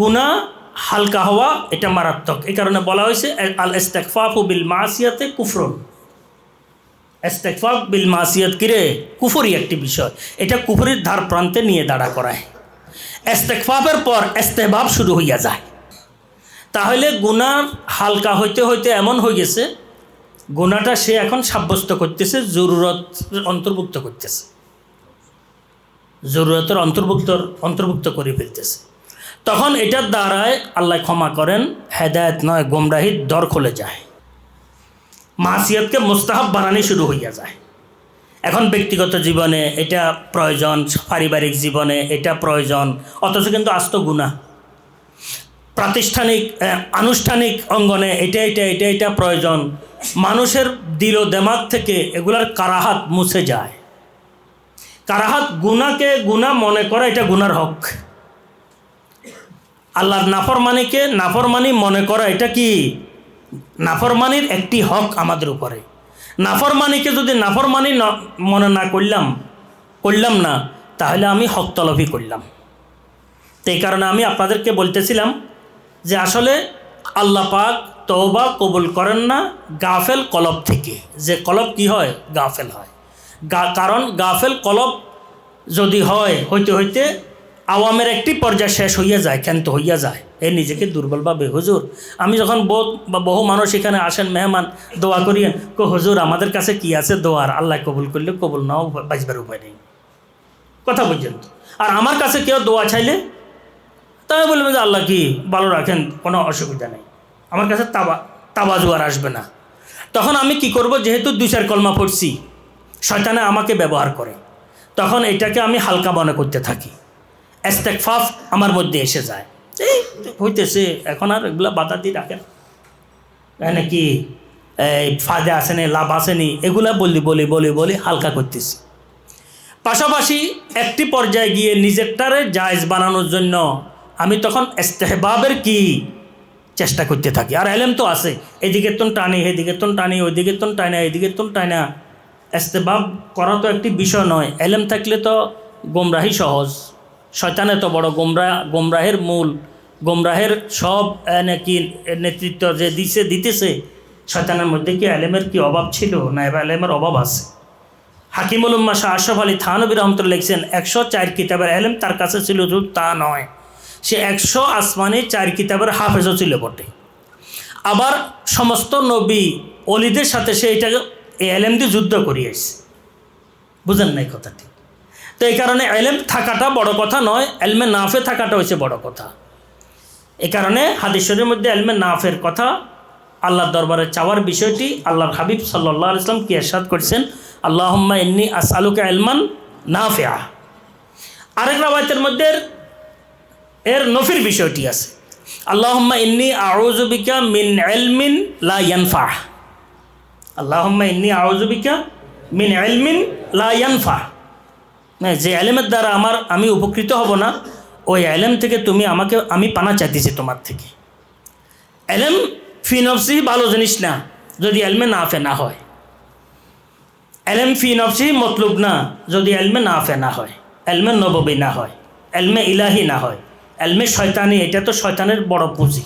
গুণা হালকা হওয়া, এটা মারাত্মক। এই কারণে বলা হয়েছে, আল ইস্তেকফাফু বিল মাসিয়াতে কুফরন। ইস্তেকফাফ বিল মাসিয়াত কিরে কুফরি একটি বিষয়। এটা কুফরির ধার প্রান্তে নিয়ে দাঁড়া করায়। ইস্তেকফাফের পর ইস্তেহবাব শুরু হইয়া যায়। তাহলে গুনার হালকা হইতে হইতে এমন হয়ে গেছে গুণাটা সে এখন সাব্যস্ত করতেছে, জরুরত অন্তর্ভুক্ত করতেছে। জরুরতের অন্তর্ভুক্ত অন্তর্ভুক্ত করে ফেলতেছে। তখন এটার দ্বারায় আল্লাহ ক্ষমা করেন, হেদায়ত নয় গোমরাহির দর খুলে যায়। মাসিয়াতকে মোস্তাহাব বানানি শুরু হইয়া যায়। এখন ব্যক্তিগত জীবনে এটা প্রয়োজন, পারিবারিক জীবনে এটা প্রয়োজন, অথচ কিন্তু আস্ত গুণা প্রাতিষ্ঠানিক আনুষ্ঠানিক অঙ্গনে এটা এটা এটা এটা প্রয়োজন। মানুষের দিল দেমাগ থেকে এগুলার কারাহাত মুছে যায়। কারাহাত গুণাকে গুণা মনে করা, এটা গুনার হক। আল্লাহর নাফরমানিকে নাফরমানি মনে করা এটা কি? নাফরমানির একটি হক আমাদের উপরে। নাফরমানিকে যদি নাফরমানি মনে না করলাম করলাম না, তাহলে আমি হক তলবি করলাম। তো কারণে আমি আপনাদেরকে বলতেছিলাম যে আসলে আল্লাহ পাক তওবা কবুল করেন না গাফেল কলব থেকে। যে কলব কি হয়? গাফেল হয়। গা কারণ গাফেল কলব যদি হয়, হইতে হইতে আওয়ামের একটি পর্যায়ে শেষ হইয়া যায়, ক্ষান্ত হইয়া যায়। এ নিজেকে দুর্বল ভাবে, হুজুর, আমি যখন বোধ বা বহু মানুষ এখানে আসেন, মেহমান, দোয়া করিয়েন, কো, হুজুর, আমাদের কাছে কি আছে দোয়ার? আল্লাহ কবুল করলে কবুল, নাও বাঁচবার উপায় নেই। কথা পর্যন্ত। আর আমার কাছে কেউ দোয়া চাইলে, তাই বলবে যে, আল্লাহ কি ভালো রাখেন, কোনো অসুবিধা নেই। আমার কাছে তাবা, তাবাজু আর আসবে না। তখন আমি কি করব, যেহেতু দুই চার কলমা পড়ছি, শয়তানে আমাকে ব্যবহার করে। তখন এটাকে আমি হালকা মনে করতে থাকি। এস্তেকফাফ আমার মধ্যে এসে যায়। এই হইতেছে, এখন আর এগুলা বাধা দিয়ে রাখেন নাকি, এই ফায়দা আসেনি লাভ আসেনি এগুলা বলি বলি বলি বলি হালকা করতেছি। পাশাপাশি একটি পর্যায়ে গিয়ে নিজেরটারে জায়জ বানানোর জন্য আমি তখন ইস্তেহবাবের কি চেষ্টা করতে থাকি। আর এলেম তো আছে, এদিকে তো টানি, এদিকে তো টানি ওইদিকে তো টানি, এদিকে তো টানা। এস্তেবাব করা তো একটি বিষয় নয়, এলেম থাকলে তো গোমরাহি সহজ। শয়তানে তো বড় গোমরা, গোমরাহের মূল, গোমরাহের সব নাকি নেতৃত্ব যে দিছে, দিতেছে, শয়তানের মধ্যে কি এলেমের কি অভাব ছিল না এবার এলেমের অভাব আছে? হাকিমুল উম্মা শাহ আশরফ আলী থানবী রহমতুল্লাহ লিখছেন, একশো চার কিতাবের এলেম তার কাছে ছিল শুধু তা নয়, সে একশো আসমানি চার কিতাবের হাফেজও ছিল বটে। আবার সমস্ত নবী অলিদের সাথে সে এটাকে, এই এলেম দিয়ে যুদ্ধ করিয়েছে। বুঝেন নাই কথাটি? তো এই কারণে এলেম থাকাটা বড় কথা নয়, এলমে নাফে থাকাটা হচ্ছে বড় কথা। এই কারণে হাদিসের মধ্যে এলমে নাফের কথা, আল্লাহর দরবারে চাওয়ার বিষয়টি আল্লাহর হাবিব সাল্লাহ ইসলাম কি এরশাদ করেছেন, আল্লাহম্মা ইন্নি আসআলুকা এলমান নাফিয়া আরেক রাবায়তের মধ্যে এর নফির বিষয়টি আছে, আল্লাহম্মা ইন্নি আউজুবিকা মিন এলমিন লা ইয়ানফা আল্লাহম্মা ইন্নি আউজুবিকা মিন এলমিন লা ইয়ানফা যে এলেমের দ্বারা আমার, আমি উপকৃত হব না, ওই এলেম থেকে তুমি আমাকে, আমি পানা চাইতেছি তোমার থেকে। এলেম ফি নফসি ভালো জিনিস না, যদি এলমে না ফেনা হয়। এলেম ফি নফসি মতলুব না, যদি এলমে না ফেনা হয়। এলমে নববী না হয় এলমে ইলাহি না হয়। এলমে শয়তানি, এটা তো শয়তানের বড় পুঁজি।